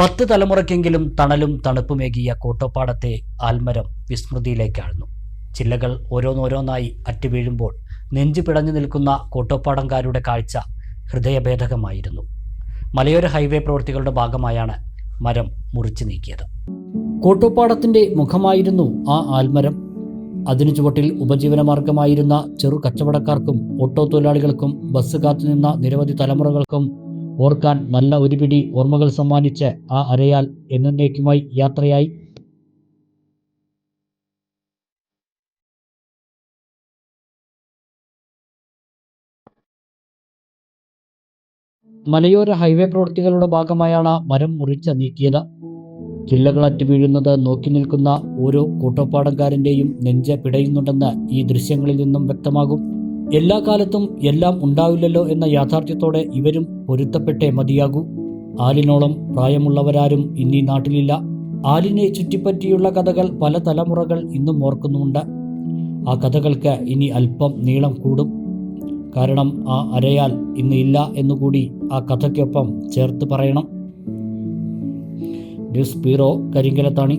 പത്ത് തലമുറയ്ക്കെങ്കിലും തണലും തണുപ്പുമേകിയ കോട്ടപ്പാടത്തെ ആൽമരം വിസ്മൃതിയിലേക്കാഴ്ന്നു. ചില്ലകൾ ഓരോന്നോരോന്നായി അറ്റുവീഴുമ്പോൾ നെഞ്ചു പിടഞ്ഞു നിൽക്കുന്ന കോട്ടപ്പാടംകാരുടെ കാഴ്ച ഹൃദയഭേദകമായിരുന്നു. മലയോര ഹൈവേ പ്രവൃത്തികളുടെ ഭാഗമായാണ് മരം മുറിച്ചു നീക്കിയത്. കോട്ടപ്പാടത്തിന്റെ മുഖമായിരുന്നു ആ ആൽമരം. അതിനു ചുവട്ടിൽ ഉപജീവനമാർഗമായിരുന്ന ചെറു കച്ചവടക്കാർക്കും ഓട്ടോ തൊഴിലാളികൾക്കും ബസ് കാത്തുനിന്ന നിരവധി തലമുറകൾക്കും ഓർക്കാൻ നല്ല ഒരു പിടി ഓർമ്മകൾ സമ്മാനിച്ച് ആ അരയാൽ എന്നേക്കുമായി യാത്രയായി. മലയോര ഹൈവേ പ്രവൃത്തികളുടെ ഭാഗമായാണ് മരം മുറിച്ച് നീക്കിയത്. ചില്ലകളറ്റ് വീഴുന്നത് നോക്കി നിൽക്കുന്ന ഓരോ കൂട്ടപ്പാടക്കാരന്റെയും നെഞ്ച് പിടയുന്നുണ്ടെന്ന് ഈ ദൃശ്യങ്ങളിൽ നിന്നും വ്യക്തമാകും. എല്ലാ കാലത്തും എല്ലാം ഉണ്ടാവില്ലല്ലോ എന്ന യാഥാർത്ഥ്യത്തോടെ ഇവരും പൊരുത്തപ്പെട്ടേ മതിയാകൂ. ആലിനോളം പ്രായമുള്ളവരാരും ഇന്നീ നാട്ടിലില്ല. ആലിനെ ചുറ്റിപ്പറ്റിയുള്ള കഥകൾ പല തലമുറകൾ ഇന്നും ഓർക്കുന്നുമുണ്ട്. ആ കഥകൾക്ക് ഇനി അല്പം നീളം കൂടും. കാരണം ആ അരയാൽ ഇന്ന് ഇല്ല എന്നുകൂടി ആ കഥയ്ക്കൊപ്പം ചേർത്ത് പറയണം. News bureau Karinkallathani.